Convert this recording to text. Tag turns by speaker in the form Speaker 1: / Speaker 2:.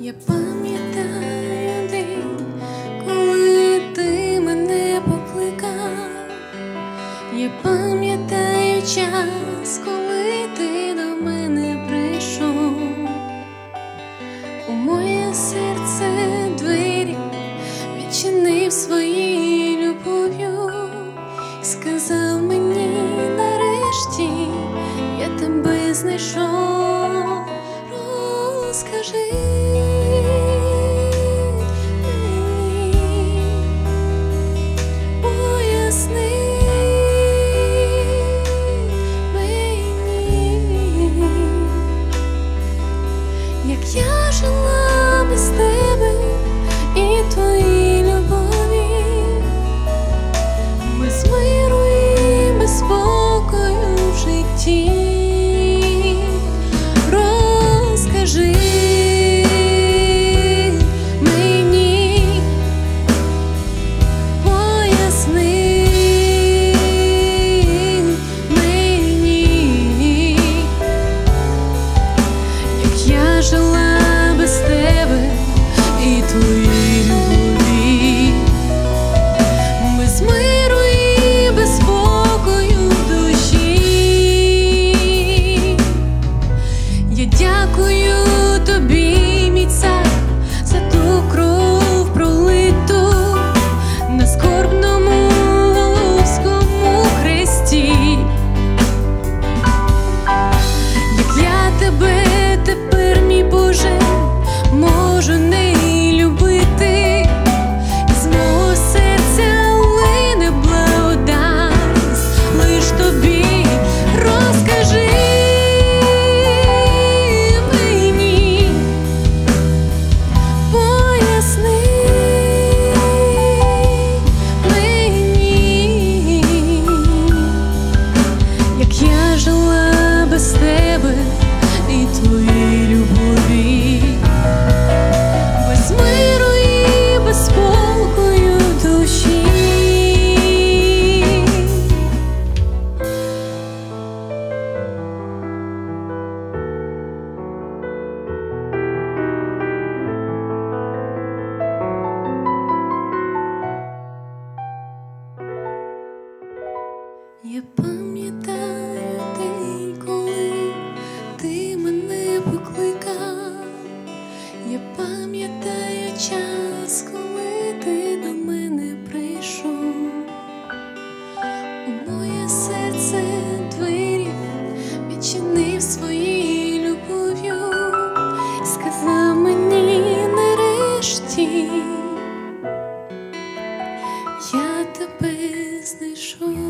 Speaker 1: Я пам'ятаю день, коли ти мене покликав, я пам'ятаю час, коли ти. як я жила без тебе. Я пам'ятаю день, коли ти мене покликав, я пам'ятаю час, коли ти до мене прийшов, у моє серце двері відчинив своєю любов'ю, сказав мені нарешті, я тебе знайшов.